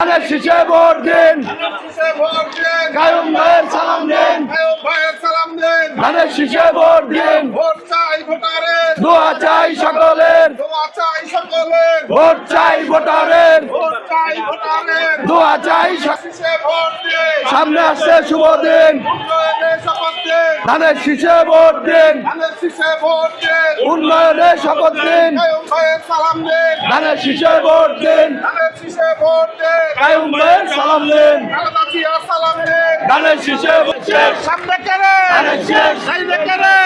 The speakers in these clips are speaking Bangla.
ধানের শীষে ভোট দিন। কায়ুম ভাইয়ের সালাম দিন। ধানের শীষে ভোট দিন। দোয়া চাই সকলের। ভোট চাই ভোটারের। দোয়া চাই সামনে আসছে শুভ দিন। ধানের শীষে ভোট দিন। উন্নয়নের শপথ দিন। সালাম দিন। ধানের শীষে ভোট দিন। ধানের শীষে ভোট দিন। কায়ুম ভাইয়ের সালাম দিন। সালাম দিন। ধানের শীষে। সামনে ধানের শেষ। সাইডে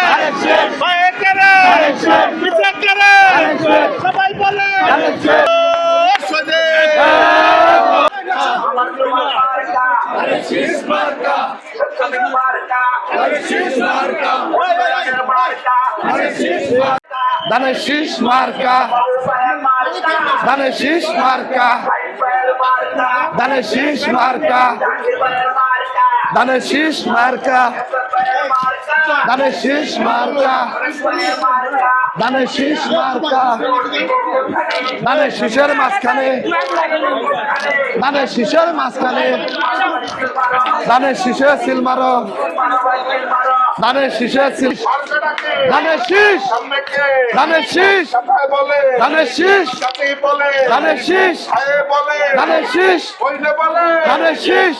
ধানের শেষ। বাইরে কেড়ে। ধানের শেষ। পিছে কেড়ে। ধানের শেষ। সবাই বলে ধানের শেষ। সোজে। ধানের শীষ মার্কা। ধানের শীষ মার্কা। ধানের শীষ মার্কা। ধানের শীষ মার্কা। ধানের শীষ মার্কা। ধানের শীষ মার্কা। ধানের শীষের মাঝখানে। ধানের শীষের মাঝখানে। ধানের শীষে সিল মারো। ধানের শীষে সিল ধানের শীষ ধানের শীষ ধানের শীষ ধানের শীষ ধানের শীষ ধানের শীষ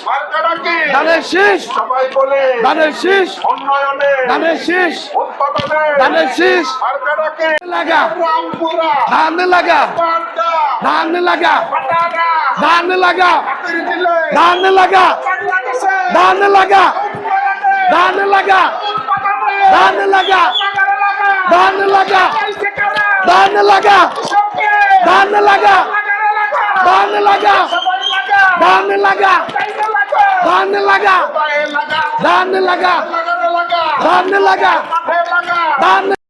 ধানের শীষ ধানের শীষ ধানের শীষ ধানের শীষ লাগা ধান লাগা ধান লাগা ধান লাগা ধান লাগা ধান লাগা ধান লাগা ধান লাগা ধান লাগা ধান লাগা ধান লাগা ধান লাগা ধান লাগা ধান লাগা ধান লাগা ধান লাগা ধান